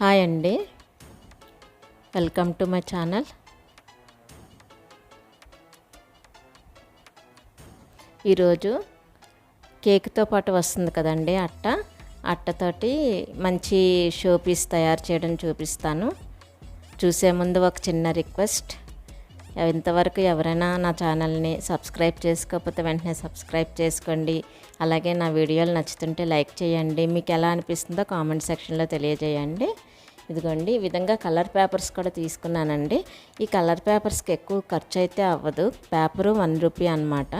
Hi అండి. Welcome to my channel. ఈరోజు కేక్తో పాటు వస్తుంది కదండి అట్ట. అట్టతోటి మంచి షో పీస్ తయారు చేయడం చూపిస్తాను. చూసే ముందు ఒక చిన్న రిక్వెస్ట్. ఇంతవరకు ఎవరైనా నా ఛానల్ని సబ్స్క్రైబ్ చేసుకోకపోతే వెంటనే సబ్స్క్రైబ్ చేసుకోండి. అలాగే నా వీడియోలు నచ్చుతుంటే లైక్ చేయండి. మీకు ఎలా అనిపిస్తుందో కామెంట్ సెక్షన్లో తెలియజేయండి. ఇదిగోండి ఈ విధంగా కలర్ పేపర్స్ కూడా తీసుకున్నానండి. ఈ కలర్ పేపర్స్కి ఎక్కువ ఖర్చు అయితే అవ్వదు. పేపరు వన్ రూపీ అనమాట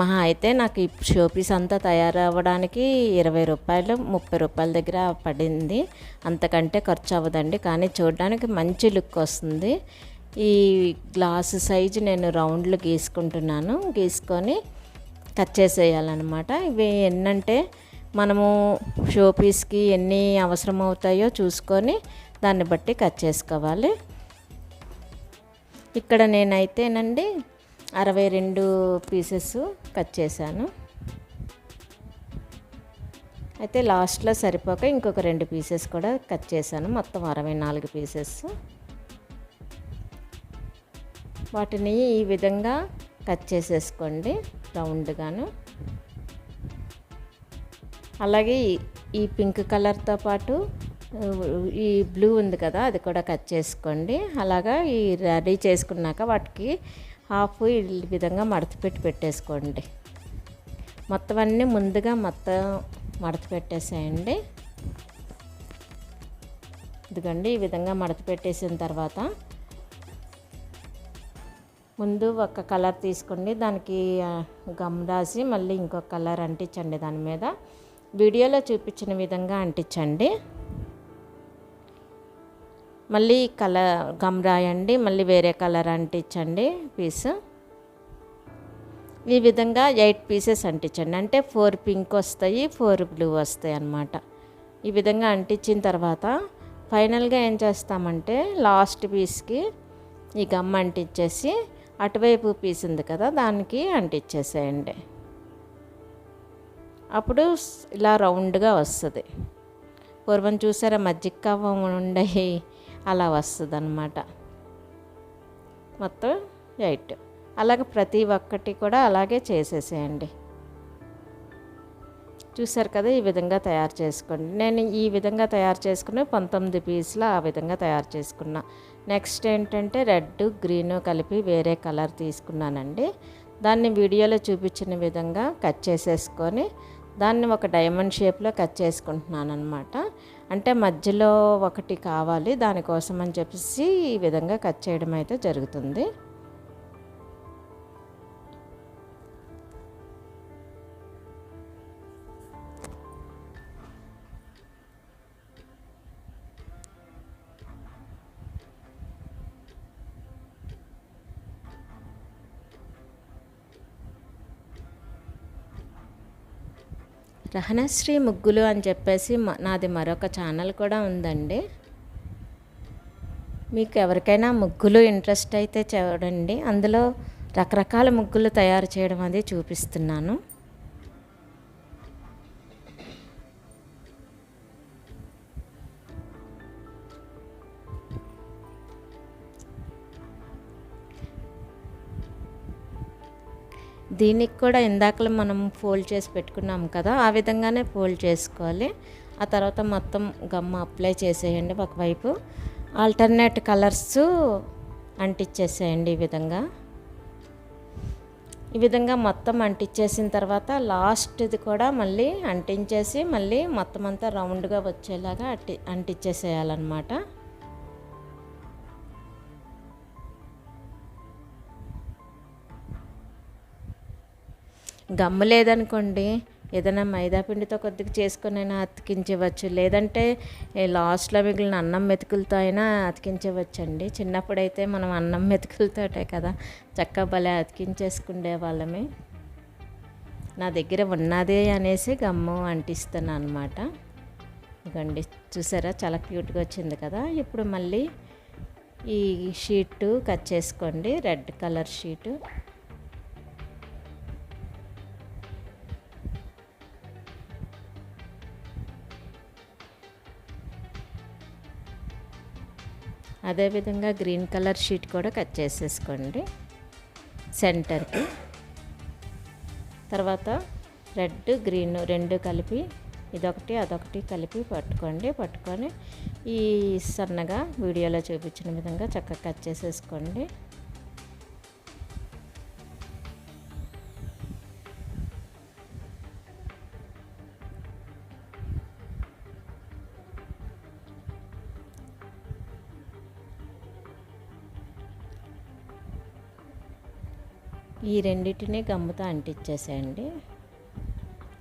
మహా అయితే నాకు ఈ షోపీస్ అంతా తయారవ్వడానికి ఇరవై రూపాయలు ముప్పై రూపాయల దగ్గర పడింది. అంతకంటే ఖర్చు అవ్వదండి కానీ చూడడానికి మంచి లుక్ వస్తుంది. ఈ గ్లాస్ సైజు నేను రౌండ్లు గీసుకుంటున్నాను. గీసుకొని కట్ చేసేయాలన్నమాట. ఇవి ఎన్నంటే మనము షో పీస్కి ఎన్ని అవసరం అవుతాయో చూసుకొని దాన్ని బట్టి కట్ చేసుకోవాలి. ఇక్కడ నేనైతేనండి అరవై రెండు పీసెస్ కట్ చేశాను. అయితే లాస్ట్లో సరిపోక ఇంకొక రెండు పీసెస్ కూడా కట్ చేశాను. మొత్తం అరవై నాలుగు పీసెస్. వాటిని ఈ విధంగా కట్ చేసేసుకోండి రౌండ్గాను. అలాగే ఈ పింక్ కలర్తో పాటు ఈ బ్లూ ఉంది కదా అది కూడా కట్ చేసుకోండి. అలాగా ఈ రెడీ చేసుకున్నాక వాటికి హాఫ్ ఈ విధంగా మడత పెట్టి పెట్టేసుకోండి. మొత్తం అన్నీ ముందుగా మొత్తం మడత పెట్టేసేయండి ఇదిగండి ఈ విధంగా మడత పెట్టేసిన తర్వాత ముందు ఒక కలర్ తీసుకోండి. దానికి గమ్ రాసి మళ్ళీ ఇంకొక కలర్ అంటించండి దాని మీద. వీడియోలో చూపించిన విధంగా అంటించండి. మళ్ళీ కలర్ గమ్ రాయండి మళ్ళీ వేరే కలర్ అంటించండి పీస్. ఈ విధంగా ఎయిట్ పీసెస్ అంటించండి. అంటే ఫోర్ పింక్ వస్తాయి ఫోర్ బ్లూ వస్తాయి అన్నమాట. ఈ విధంగా అంటించిన తర్వాత ఫైనల్గా ఏం చేస్తామంటే లాస్ట్ పీస్కి ఈ గమ్ అంటించేసి అటువైపు పీస్ ఉంది కదా దానికి అంటించేసేయండి. అప్పుడు ఇలా రౌండ్గా వస్తుంది. పూర్వం చూసారా మజ్జిగ కవ్వం ఉండయి అలా వస్తుంది అనమాట మొత్తం ఎయిట్. అలాగే ప్రతి ఒక్కటి కూడా అలాగే చేసేసేయండి. చూసారు కదా ఈ విధంగా తయారు చేసుకోండి. నేను ఈ విధంగా తయారు చేసుకుని పంతొమ్మిది పీసులు ఆ విధంగా తయారు చేసుకున్నా. నెక్స్ట్ ఏంటంటే రెడ్ గ్రీన్ కలిపి వేరే కలర్ తీసుకున్నానండి. దాన్ని వీడియోలో చూపించిన విధంగా కట్ చేసేసుకొని దాన్ని ఒక డైమండ్ షేప్లో కట్ చేసుకుంటున్నాను అనమాట అంటే మధ్యలో ఒకటి కావాలి దానికోసం అని చెప్పేసి ఈ విధంగా కట్ చేయడం అయితే జరుగుతుంది. రహనశ్రీ ముగ్గులు అని చెప్పేసి నాది మరొక ఛానల్ కూడా ఉందండి. మీకు ఎవరికైనా ముగ్గులు ఇంట్రెస్ట్ అయితే చూడండి. అందులో రకరకాల ముగ్గులు తయారు చేయడం అది చూపిస్తున్నాను. దీనికి కూడా ఇందాకలో మనం ఫోల్డ్ చేసి పెట్టుకున్నాం కదా ఆ విధంగానే ఫోల్డ్ చేసుకోవాలి. ఆ తర్వాత మొత్తం గమ్మ అప్లై చేసేయండి ఒకవైపు. ఆల్టర్నేట్ కలర్స్ అంటించేసేయండి ఈ విధంగా. ఈ విధంగా మొత్తం అంటించేసిన తర్వాత లాస్ట్ది కూడా మళ్ళీ అంటించేసి మళ్ళీ మొత్తం అంతా రౌండ్గా వచ్చేలాగా అట్టి అంటించేసేయాలన్నమాట గమ్ము లేదనుకోండి ఏదైనా మైదాపిండితో కొద్దిగా చేసుకొని అయినా అతికించవచ్చు. లేదంటే లాస్ట్లో మిగిలిన అన్నం మెతుకులతో అయినా అతికించవచ్చండి. చిన్నప్పుడైతే మనం అన్నం మెతుకులతోటే కదా చక్కగా భలే అతికించేసుకుండే వాళ్ళమే. నా దగ్గర ఉన్నదే అనేసి గమ్ము అంటిస్తాను అనమాట ఇగండి చూసారా? చాలా క్యూట్గా వచ్చింది కదా. ఇప్పుడు మళ్ళీ ఈ షీటు కట్ చేసుకోండి రెడ్ కలర్ షీటు. అదేవిధంగా గ్రీన్ కలర్ షీట్ కూడా కట్ చేసేసుకోండి సెంటర్కి. తర్వాత రెడ్ గ్రీన్ రెండు కలిపి ఇదొకటి అదొకటి కలిపి పట్టుకోండి. పట్టుకొని ఈ సన్నగా వీడియోలో చూపించిన విధంగా చక్కగా కట్ చేసేసుకోండి. ఈ రెండింటిని గమ్ముతో అంటించేసేయండి.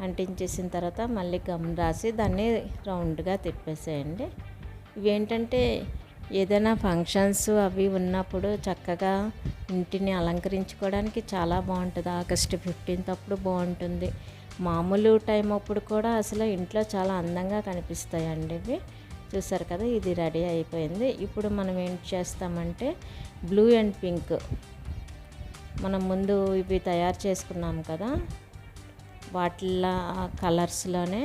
అంటించేసిన తర్వాత మళ్ళీ గమ్ రాసి దాన్ని రౌండ్గా తిప్పేసేయండి. ఇవేంటంటే ఏదైనా ఫంక్షన్స్ అవి ఉన్నప్పుడు చక్కగా ఇంటిని అలంకరించుకోవడానికి చాలా బాగుంటుంది. ఆగస్ట్ ఫిఫ్టీన్త్ అప్పుడు బాగుంటుంది. మామూలు టైం అప్పుడు కూడా అసలు ఇంట్లో చాలా అందంగా కనిపిస్తాయండి ఇవి. చూసారు కదా ఇది రెడీ అయిపోయింది. ఇప్పుడు మనం ఏం చేస్తామంటే బ్లూ అండ్ పింక్ మనం ముందు ఇవి తయారు చేసుకున్నాం కదా వాటిల్లో కలర్స్లోనే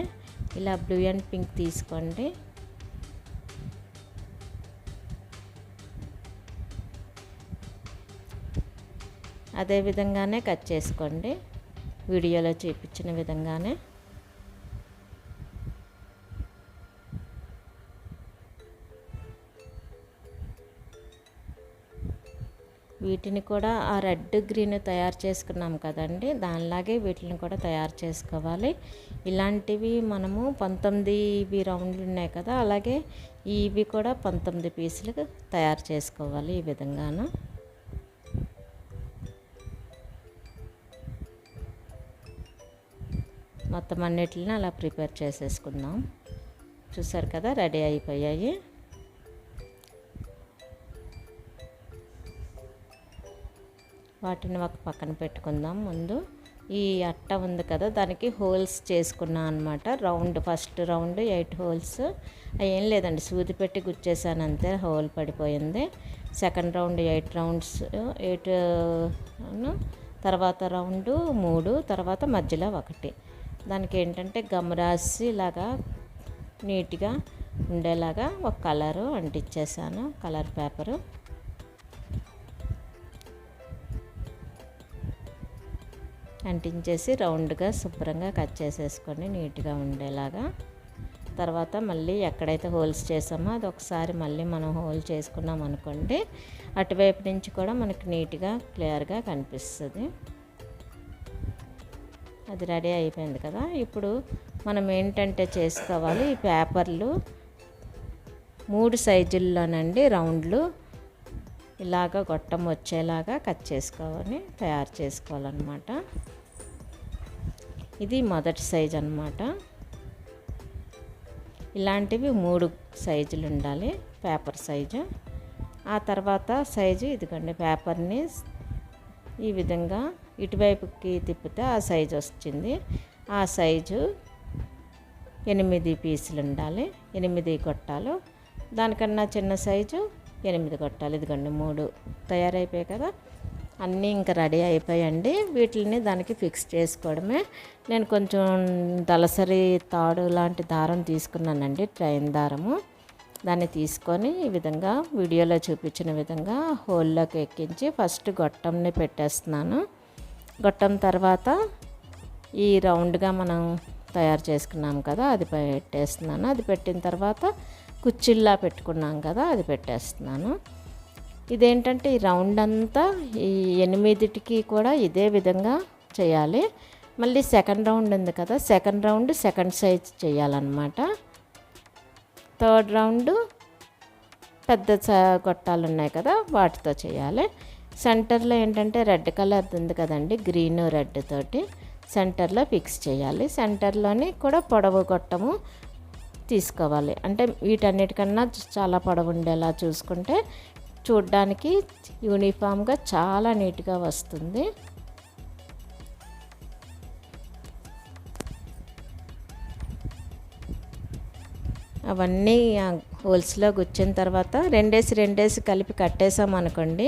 ఇలా బ్లూ అండ్ పింక్ తీసుకోండి. అదే విధంగానే కట్ చేసుకోండి. వీడియోలో చూపించిన విధంగానే. వీటిని కూడా ఆ రెడ్ గ్రీన్ తయారు చేసుకున్నాం కదండి. దానిలాగే వీటిని కూడా తయారు చేసుకోవాలి. ఇలాంటివి మనము పంతొమ్మిది ఇవి రౌండ్లు ఉన్నాయి కదా అలాగే ఇవి కూడా పంతొమ్మిది పీసులు తయారు చేసుకోవాలి ఈ విధంగాను. మొత్తం అన్నిటిని అలా ప్రిపేర్ చేసేసుకుందాం. చూసారు కదా రెడీ అయిపోయాయి. వాటిని ఒక పక్కన పెట్టుకుందాం. ముందు ఈ అట్ట ఉంది కదా దానికి హోల్స్ చేసుకున్నాను అనమాట round first round eight holes. ఏం లేదండి సూది పెట్టి గుచ్చేసాను అంతే హోల్ పడిపోయింది. Second round eight rounds eight తర్వాత రౌండ్ మూడు తర్వాత మధ్యలో ఒకటి. దానికి ఏంటంటే గమ్ రాసి ఇలాగా నీట్గా ఉండేలాగా ఒక కలరు అంటించేసాను కలర్ పేపరు. అంటించేసి రౌండ్గా శుభ్రంగా కట్ చేసేసుకొని నీట్గా ఉండేలాగా. తర్వాత మళ్ళీ ఎక్కడైతే హోల్స్ చేసామో అది ఒకసారి మళ్ళీ మనం హోల్ చేసుకున్నాం అనుకోండి అటువైపు నుంచి కూడా మనకి నీట్గా క్లియర్గా కనిపిస్తుంది. అది రెడీ అయిపోయింది కదా. ఇప్పుడు మనం ఏంటంటే చేసుకోవాలి ఈ పేపర్లు మూడు సైజుల్లోనండి రౌండ్లు. ఇలాగ గొట్టం వచ్చేలాగా కట్ చేసుకోవాలి తయారు చేసుకోవాలన్నమాట. ఇది మొదటి సైజ్ అనమాట ఇలాంటివి మూడు సైజులు ఉండాలి పేపర్ సైజు. ఆ తర్వాత సైజు ఇదిగోండి పేపర్ని ఈ విధంగా ఇటువైపుకి తిప్పితే ఆ సైజు వచ్చింది ఆ సైజు ఎనిమిది పీసులు ఉండాలి ఎనిమిది గొట్టాలు. దానికన్నా చిన్న సైజు ఎనిమిది గొట్టాలు ఇదిగండి మూడు తయారైపోయాయి కదా. అన్నీ ఇంకా రెడీ అయిపోయాయండి. వీటిని దానికి ఫిక్స్ చేసుకోవడమే. నేను కొంచెం దళసరి తాడు లాంటి దారం తీసుకున్నానండి ట్రైన్ దారము. దాన్ని తీసుకొని ఈ విధంగా వీడియోలో చూపించిన విధంగా హోల్లోకి ఎక్కించి ఫస్ట్ గొట్టంని పెట్టేస్తున్నాను. గొట్టం తర్వాత ఈ రౌండ్గా మనం తయారు చేసుకున్నాం కదా అది పెట్టేస్తున్నాను. అది పెట్టిన తర్వాత కుచ్చిల్లా పెట్టుకున్నాం కదా అది పెట్టేస్తున్నాను. ఇదేంటంటే ఈ రౌండ్ అంతా ఈ ఎనిమిదిటికి కూడా ఇదే విధంగా చేయాలి. మళ్ళీ సెకండ్ రౌండ్ ఉంది కదా సెకండ్ రౌండ్ సెకండ్ సైజ్ చేయాలన్నమాట. థర్డ్ రౌండ్ పెద్ద గొట్టాలు ఉన్నాయి కదా వాటితో చేయాలి. సెంటర్లో ఏంటంటే రెడ్ కలర్ ఉంది కదండి గ్రీన్ రెడ్ తోటి సెంటర్లో ఫిక్స్ చేయాలి. సెంటర్లోని కూడా పొడవు గొట్టము తీసుకోవాలి. అంటే వీటన్నిటికన్నా చాలా పొడవు ఉండేలా చూసుకుంటే చూడ్డానికి యూనిఫామ్గా చాలా నీట్గా వస్తుంది. అవన్నీ హోల్స్లో గుచ్చిన తర్వాత రెండేసి రెండేసి కలిపి కట్టేసాం అనుకోండి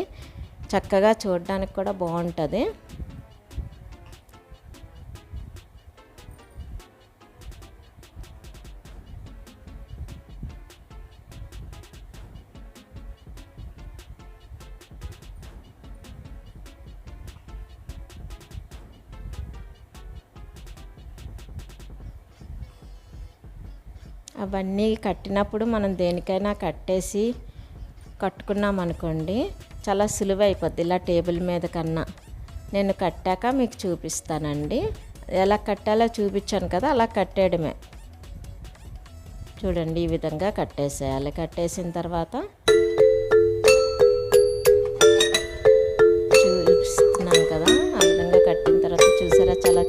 చక్కగా చూడడానికి కూడా బాగుంటుంది అవన్నీ కట్టినప్పుడు మనం దేనికైనా కట్టేసి కట్టుకున్నాం అనుకోండి చాలా సులువు అయిపోద్ది ఇలా టేబుల్ మీద కన్నా. నేను కట్టాక మీకు చూపిస్తానండి. ఎలా కట్టాలో చూపించాను కదా అలా కట్టేయడమే. చూడండి ఈ విధంగా కట్టేసేయాలి. కట్టేసిన తర్వాత చూపిస్తున్నాను కదా ఆ విధంగా కట్టిన తర్వాత చూసారా చాలా